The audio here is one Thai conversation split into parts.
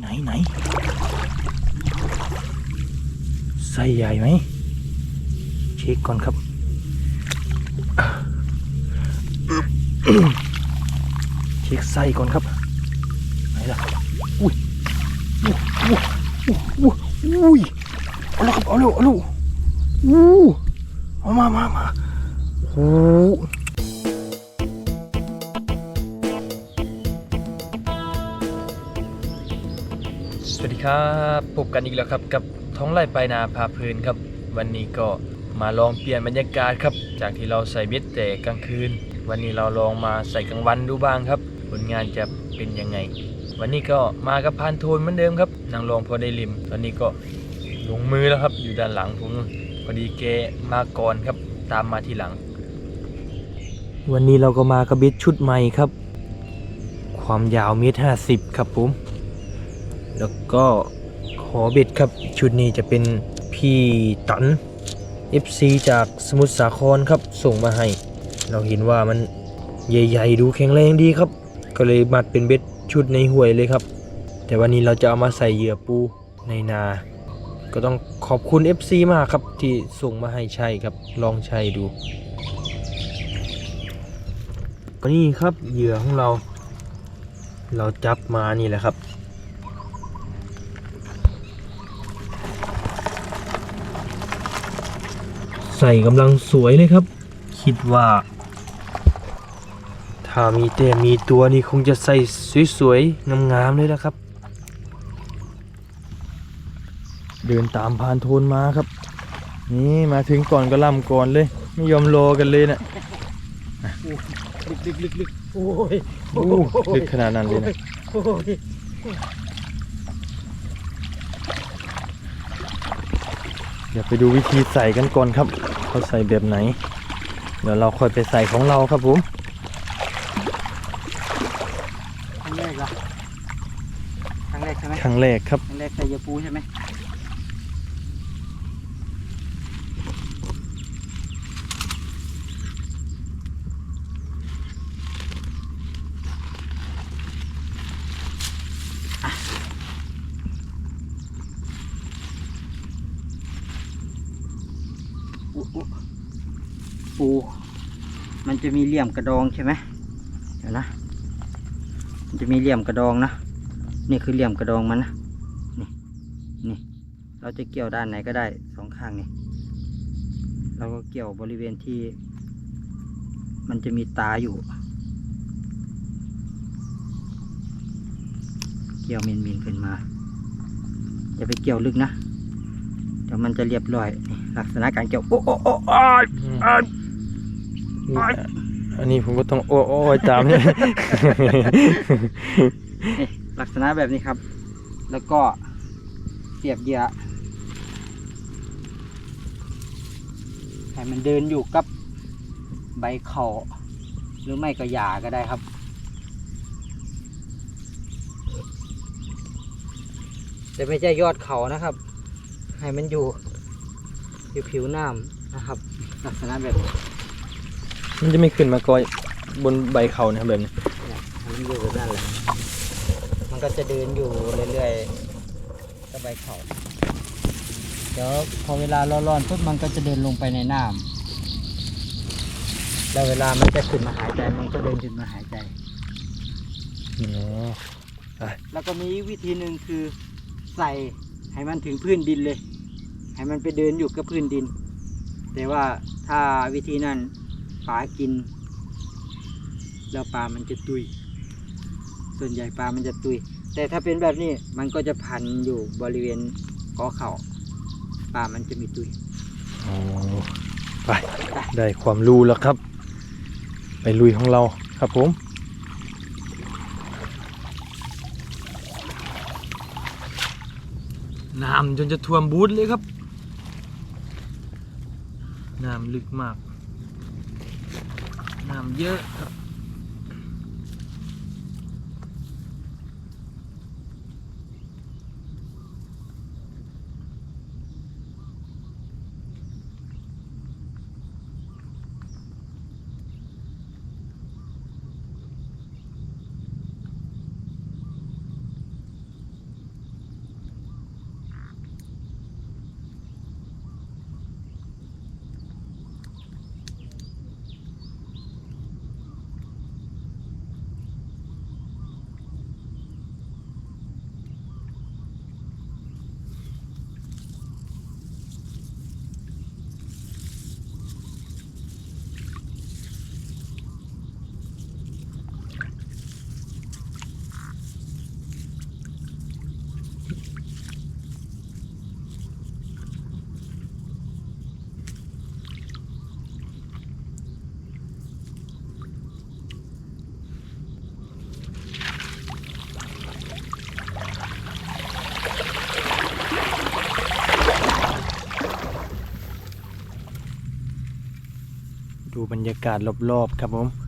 ไหนไหนไส้ใหญ่ไหมเช็คก่อนครับเช็คไส้ก่อนครับไหนล่ะอุ้ยอุ้ยอุ้ยอุ้ยเอาล้วครับเอาเร็วเอาเร็วอู้เอามามามาโอ้ สวัสดีครับพบกันอีกแล้วครับกับท้องไร่ไปนาพาเพลินครับ วันนี้ก็มาลองเปลี่ยนบรรยากาศครับ จากที่เราใส่เบ็ดแต่กลางคืน วันนี้เราลองมาใส่กลางวันดูบ้างครับ ผลงานจะเป็นยังไง วันนี้ก็มากับพานโทนเหมือนเดิมครับนางรองพอได้ริม ตอนนี้ก็ลงมือแล้วครับ อยู่ด้านหลังผมพอดีแกมาก่อนครับ ตามมาทีหลัง วันนี้เราก็มากับเบ็ดชุดใหม่ครับ ความยาวเมตรห้าสิบครับผม แล้วก็ขอเบ็ดครับชุดนี้จะเป็นพี่ตัน FC จากสมุทรสาครครับส่งมาให้ เราเห็นว่ามันใหญ่ๆดูแข็งแรงดีครับ ก็เลยมัดเป็นเบ็ดชุดในห่วยเลยครับ แต่วันนี้เราจะเอามาใส่เหยื่อปูในนา ก็ต้องขอบคุณ FC มากครับที่ส่งมาให้ใช้ครับลองใช้ดูก็นี่ครับเหยื่อของเรา เราจับมานี่แหละครับ ใส่กำลังสวยเลยครับ คิดว่า ถ้ามีแต่มีตัวนี่คงจะใส่สวยๆงามๆเลยนะครับ เดินตามพานโทนมาครับ นี่มาถึงก่อนก็ล่ำก่อนเลย ไม่ยอมรอกันเลยนะลึกลึกลึกลึกโอ้ยโอ้ลึกขนาดนั้นเลยนะ โอ้ย เดี๋ยวไปดูวิธีใส่กันก่อนครับเขาใส่แบบไหน เดี๋ยวเราค่อยไปใส่ของเราครับผมครั้งแรกเหรอครั้งแรกใช่ไหมครั้งแรกครับครั้งแรกใส่ยาปูใช่ไหมอะอุ๊อุ๊ปู มัน จะมีเหลี่ยมกระดองใช่ไหมเดี๋ยวนะ มันจะมีเหลี่ยมกระดองนะ นี่คือเหลี่ยมกระดองมันนะ นี่นี่ เราจะเกี่ยวด้านไหนก็ได้สองข้างนี่ เราก็เกี่ยวบริเวณที่ มันจะมีตาอยู่ เกี่ยวมินมินขึ้นมาอย่าไปเกี่ยวลึกนะ เดี๋ยวมันจะเรียบร้อย ลักษณะการเกี่ยว โอ้โอ้โอ้อ้ อันนี้ผมก็ต้องโอ้โอ้ยตามเนี่ยนี่ลักษณะแบบนี้ครับ แล้วก็เสียบเหยื่อให้มันเดินอยู่กับใบเขาหรือไม่ก็หญ้าก็ได้ครับแต่ไม่ใช่ยอดเขานะครับ ให้มันอยู่อยู่ผิวน้ำนะครับ ลักษณะแบบนี้ มันจะไม่ขึ้นมาก่อยบนใบเขานะครับแบบนี้เนี่ยให้มันอยู่แบบนั้นแหละมันก็จะเดินอยู่เรื่อยๆกับใบเขาเดี๋ยวพอเวลาร้อนๆปุ๊บมันก็จะเดินลงไปในน้ำแล้วเวลามันจะขึ้นมาหายใจมันก็เดินขึ้นมาหายใจอ๋อแล้วก็มีอีกวิธีหนึ่งคือใส่ให้มันถึงพื้นดินเลย ให้มันไปเดินอยู่กับพื้นดิน แต่ว่าถ้าวิธีนั้น ปลากิน แล้วปลามันจะตุย ส่วนใหญ่ปลามันจะตุย แต่ถ้าเป็นแบบนี้มันก็จะพันอยู่บริเวณกอเข่าปลามันจะมีตุยอ๋อไปได้ความรู้แล้วครับ ไปลุยของเราครับผมน้ำจนจะท่วมบูธเลยครับ น้ำลึกมาก น้ำเยอะครับ บรรยากาศรอบๆครับผม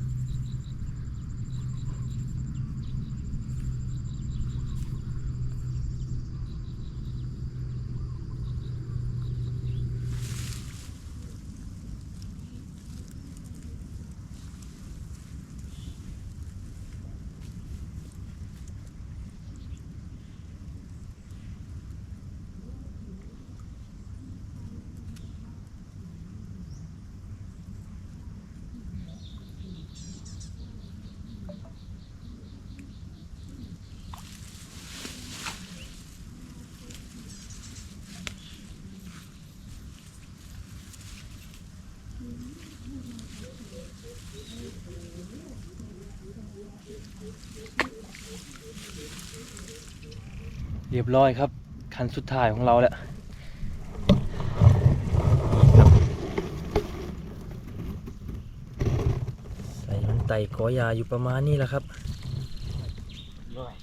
เรียบร้อยครับ คันสุดท้ายของเราแล้วใส่มันไต่กอยาอยู่ประมาณนี้แหละครับร้อย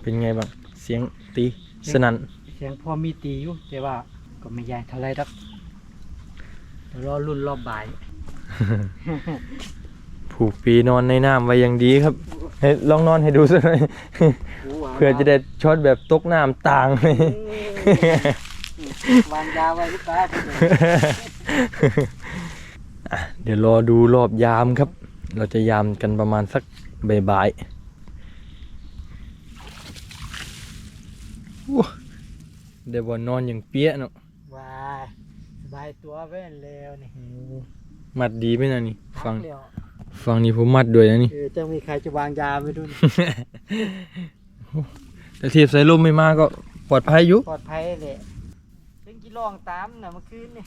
เป็นไงบ้าง เสียงตีสนั่นเสียงพอมีตีอยู่แต่ว่าก็ไม่ใหญ่เท่าไรครับรอรุ่นรอบบ่าย ผูกปีนอนในน้ำไว้อย่างดีครับให้ลองนอนให้ดูสักหน่อย เพื่อจะได้ช็อตแบบตกน้ำต่างเลยวางยาไว้ลูกค้าผมเลยอะเดี๋ยวรอดูรอบยามครับ เราจะยามกันประมาณสักบ่ายๆอู้เดี๋ยวบอนนอนอย่างเปี้ยเนาะว้ายสบายตัวเว้นแล้วนี่มัดดีไหมนะนี่ ฟังเดียวฟังนี่ผมมัดด้วยนะนี่เออจะมีใครจะวางยาไว้ด้วย แต่เทียบสายลมไม่มาก็ปลอดภัยอยู่ปลอดภัยเลยเล่นกี่ลองตามนะเมื่อคืนนี่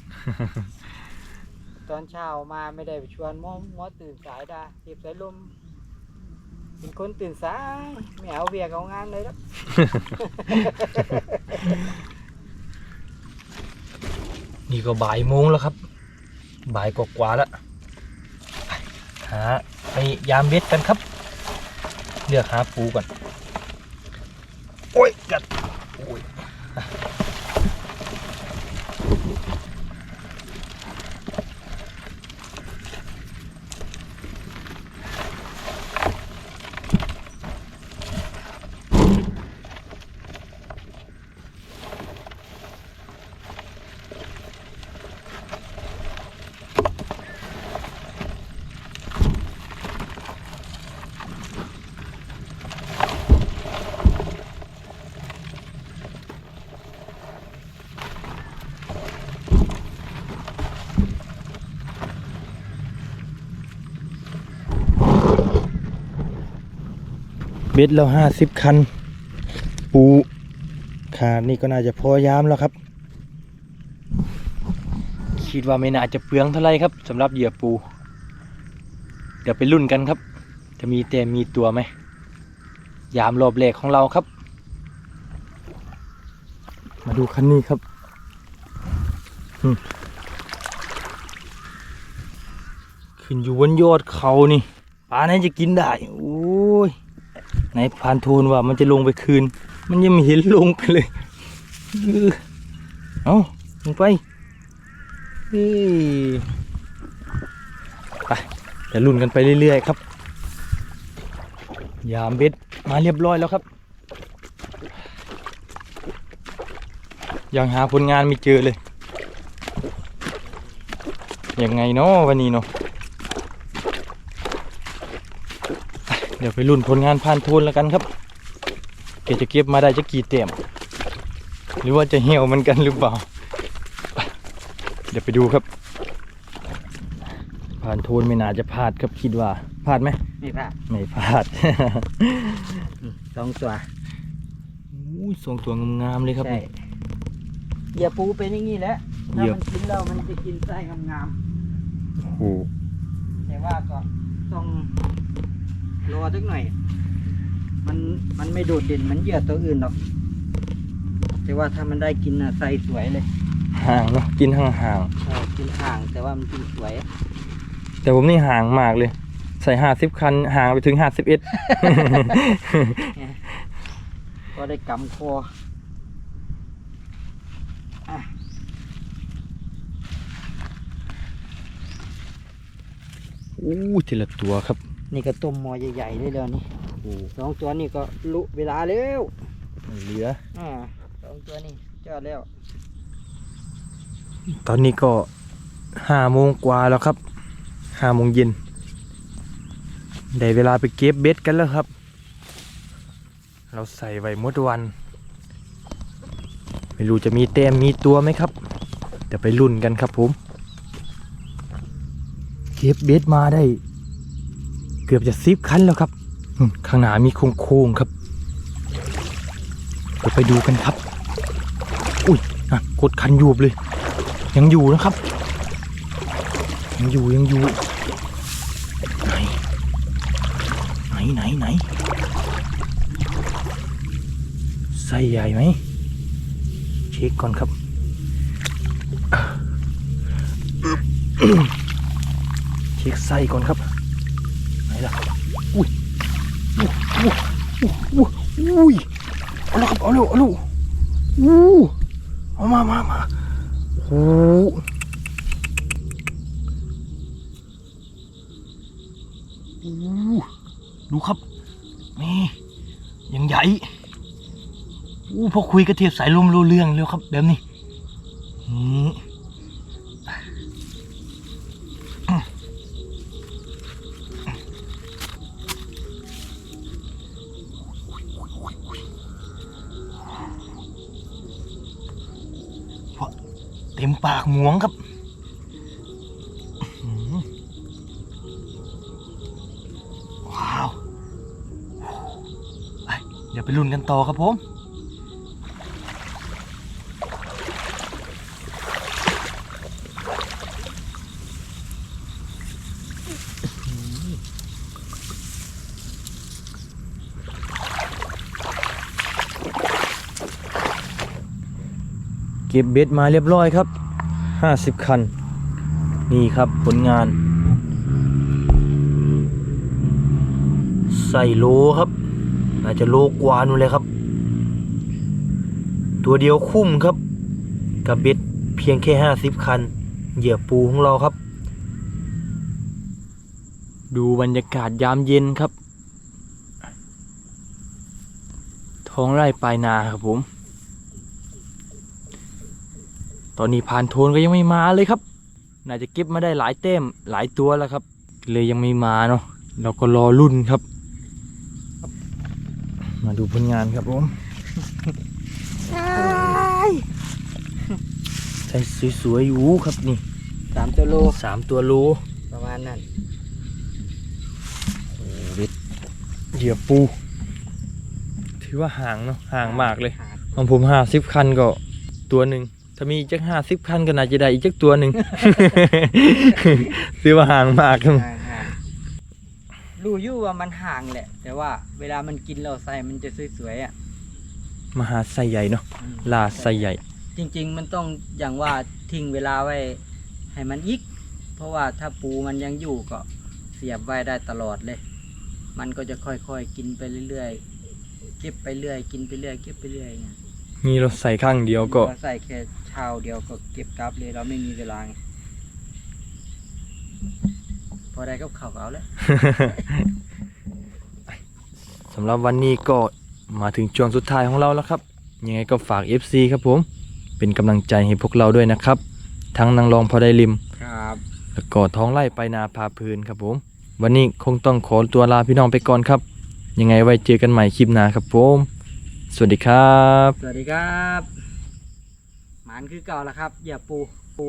ตอนเช้ามาไม่ได้ไปชวนหมอหมอตื่นสายดาเจ็บสายลมเป็นคนตื่นสายไม่เอาเวียกเอางานเลยแล้วนี่ก็บ่ายโมงแล้วครับ บ่ายกว่าๆแล้วไปหาไปยามเบ็ดกันครับ เลือกหาปูก่อน โอ้ บ็ดเราห้าสิบคัน ปูขาดนี่ก็น่าจะพอยามแล้วครับ คิดว่าไม่น่าจะเปลืองเท่าไรครับสำหรับเหยื่อปู เดี๋ยวไปรุ่นกันครับ จะมีแต่มีตัวไหม ยามรอบแรกของเราครับ มาดูคันนี้ครับขึ้นอยู่บนยอดเขานี่ปลาไหนจะกินได้ โอ้ย ไหนพานโทนว่ามันจะลงไปคืน มันยังไม่เห็นลงไปเลยอื้อเอาลงไปเฮ้ยไปเดี๋ยวลุ้นกันไปเรื่อยๆครับ ยามเบ็ดมาเรียบร้อยแล้วครับ ยังหาผลงานไม่เจอเลย ยังไงเนาะวันนี้เนาะไป เดี๋ยวไปรุ่นผลงานผ่านโทนแล้วกันครับเกจะเก็บมาได้จะกี่เต็มหรือว่าจะเหี่ยวมันกันหรือเปล่าไปเดี๋ยวไปดูครับ ผ่านโทนไม่น่าจะพลาดครับคิดว่าพลาดไหมนี่ป่ะไม่พลาดสองตัวอุ้ยทรงตัวงามๆเลยครับใช่เหยียบปูเป็นอย่างนี้แหละเหยีถ้ายบมันกินแล้วมันจะกินไส้งามโอ้โหๆแต่ว่าก็ต้อง รอสักหน่อย มันมันไม่โดดเด่นเหมันเหยื่อตัวอื่นหรอก แต่ว่าถ้ามันได้กินอะไส้สวยเลยห่างเนาะกินห่างเออกินห่าง แต่ว่ามันกินสวย ๆแต่ผมนี่ห่างมากเลย ใส่ห้าสิบคันห่างไปถึงห้าสิบเอ็ด ก็ได้กำคออะอู้ทีละตัวครับ นี่ก็ต้มหมอใหญ่ๆเลยเดี๋ยวนี้โอ้สองตัวนี่ก็ลุเวลาแล้วไม่เหลืออ่าสองตัวนี่จอดแล้ว ตอนนี้ก็ห้าโมงกว่าแล้วครับห้าโมงเย็นได้เวลาไปเก็บเบ็ดกันแล้วครับ เราใส่ไว้หมดวัน ไม่รู้จะมีแต้มมีตัวไหมครับเดี๋ยวไปลุ้นกันครับผม เก็บเบ็ดมาได้ เกือบจะซิบคันแล้วครับ ข้างหน้ามีโค้งๆครับเดี๋ยวไปดูกันครับ อุ้ยอะกดคันยูบเลย ยังอยู่นะครับ ยังอยู่ยังอยู่ ไหน ไหนไหนไหนไส้ใหญ่ไหมเช็คก่อนครับเช็คไส้ก่อนครับ อุ้ยอุ้ยอุ้ยอุ้ยเอาละครับเอาเร็วเอาเร็วอู้เอามามามาโอ้ดูครับ นี่ยังใหญ่อู้พอคุยกระเทียบสายลมรู้เรื่องแล้วครับ แบบนี้นี่ หมวงครับว้าวไปเดี๋ยวไปลุ้นกันต่อครับผมเก็บเบ็ดมาเรียบร้อยครับ 50คัน นี่ครับผลงาน ใส่โลครับน่าจะโลกว่านู่นเลยครับ ตัวเดียวคุ้มครับ กับเบ็ดเพียงแค่50คัน เหยื่อปูของเราครับ ดูบรรยากาศยามเย็นครับ ท้องไร่ปลายนาครับผม ตอนนี้ผ่านโทนก็ยังไม่มาเลยครับ น่าจะเก็บมาได้หลายเต้มหลายตัวแล้วครับ เลยยังไม่มาเนาะเราก็รอรุ่นครับ มาดูผลงานครับผมใช่สวยๆอยู่ครับนี่สามตัวโลสามตัวโลประมาณนั้นเหยื่อปู ถือว่าห่างเนาะห่างมากเลยหาของผมห้าสิบคันก็ตัวหนึ่ง ถ้ามีอีกจักห้าสิบคันก็น่าจะได้อีกจักตัวหนึ่งถือว่าห่างมากครับห่างห่างรู้อยู่ว่ามันห่างแหละ แต่ว่าเวลามันกินเราใส่มันจะสวยๆอะมหาไซใหญ่เนาะอืมลาไซใหญ่จริง ๆ มันต้องอย่างว่าทิ้งเวลาไว้ ให้มันยิกเพราะว่าถ้าปูมันยังอยู่ก็เสียบไว้ได้ตลอดเลย มันก็จะค่อยๆกินไปเรื่อยๆเก็บไปเรื่อย กินไปเรื่อยเก็บไปเรื่อยไง นี่เราใส่ข้างเดียวก็เราใส่แค่เช้าเดียวก็เก็บกลับเลยเราไม่มีเวลาไงพอได้กับข่าวเอาแล้วสำหรับวันนี้ก็มาถึงช่วงสุดท้ายของเราแล้วครับ ยังไงก็ฝาก FC ครับผม เป็นกำลังใจให้พวกเราด้วยนะครับ ทั้งนางรองพอได้ริมครับแล้วก็ท้องไร่ไปนาพาเพลินครับผม วันนี้คงต้องขอตัวลาพี่น้องไปก่อนครับ ยังไงไว้เจอกันใหม่คลิปหน้าครับผม สวัสดีครับ สวัสดีครับ หมานคือเก่าแล้วครับ อย่าปูปู